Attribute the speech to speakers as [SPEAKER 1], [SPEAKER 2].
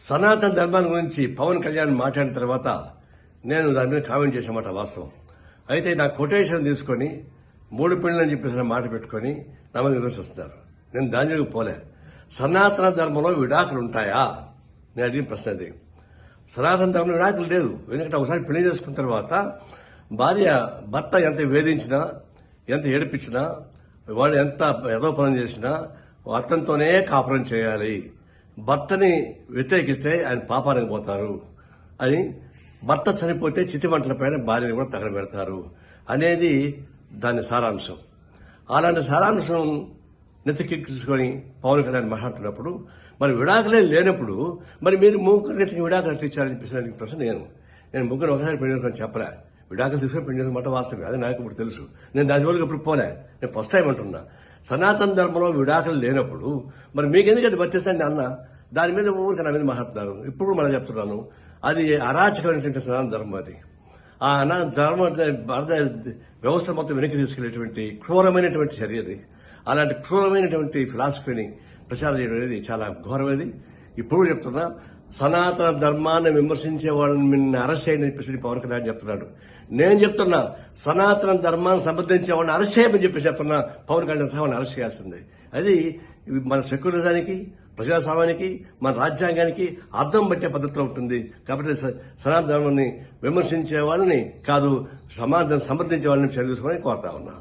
[SPEAKER 1] సనాతన ధర్మాన్ని గురించి పవన్ కళ్యాణ్ మాట్లాడిన తర్వాత నేను దాని మీద కామెంట్ చేసామాట వాస్తవం. అయితే నా కొటేషన్ తీసుకొని మూడు పెళ్ళని అని చెప్పేసి మాట పెట్టుకొని నా మీద విమర్శిస్తున్నారు నేను దాని దగ్గర పోలే. సనాతన ధర్మంలో విడాకులు ఉంటాయా? నేను అడిగిన ప్రశ్న అది. సనాతన ధర్మంలో విడాకులు లేదు ఎందుకంటే ఒకసారి పెళ్ళి చేసుకున్న తర్వాత భార్య భర్త ఎంత వేధించినా ఎంత ఏడిపించినా వాడు ఎంత ఏదో పనం చేసినా అతనితోనే కాపురం చేయాలి. భర్తని వ్యతిరేకిస్తే ఆయన పాపానికి పోతారు అని భర్త చనిపోతే చితిమంటల పైన భార్యని కూడా తగలబెడతారు అనేది దాని సారాంశం. అలాంటి సారాంశం నెత్తికెక్కించుకొని పవన్ కళ్యాణ్ మాట్లాడుతున్నప్పుడు మరి విడాకులే లేనప్పుడు మరి మీరు ముగ్గురికి విడాకులు ఎట్లా ఇచ్చారని ప్రశ్న నేను. నేను ముగ్గురు ఒకసారి పెళ్ళి చేసుకొని చెప్పలే. విడాకులు తీసుకొని పెళ్ళి చేసుకుని మాట వాస్తవం అది నాకు ఇప్పుడు తెలుసు. నేను దాని జోలికి ఇప్పుడు పోలే. నేను ఫస్ట్ టైం అంటున్నా. సనాతన ధర్మంలో విడాకులు లేనప్పుడు మరి మీకెందుకు అది వర్తిస్తాను అన్న దాని మీద ఊరికి నా మీద మాట్లాడుతున్నారు. ఇప్పుడు మనం చెప్తున్నాను. అది అరాచకమైనటువంటి సనాతన ధర్మం అది. ఆ అనా ధర్మం భారత వ్యవస్థ మొత్తం వెనక్కి తీసుకెళ్ళేటువంటి క్రూరమైనటువంటి చర్య అది. అలాంటి క్రూరమైనటువంటి ఫిలాసఫీని ప్రచారం చేయడం అనేది చాలా ఘోరమైనది. ఇప్పుడు చెప్తున్నా సనాతన ధర్మాన్ని విమర్శించే వాళ్ళని నిన్ను అరెస్ట్ చేయని చెప్పేసి పవన్ కళ్యాణ్ చెప్తున్నాడు. నేను చెప్తున్నా సనాతన ధర్మాన్ని సమర్థించే వాళ్ళని అరెస్ట్ చేయమని చెప్పేసి చెప్తున్నా పవన్ కళ్యాణ్ వాళ్ళని అరెస్ట్ చేయాల్సింది. అది మన సెక్యులరిజానికి ప్రజాస్వామ్యానికి మన రాజ్యాంగానికి అర్థం పట్టే పద్ధతిలో ఉంటుంది. కాబట్టి స- సనాతన ధర్మాన్ని విమర్శించే వాళ్ళని కాదు సమాధానం సమర్థించే వాళ్ళని చర్య కోరుతా ఉన్నా.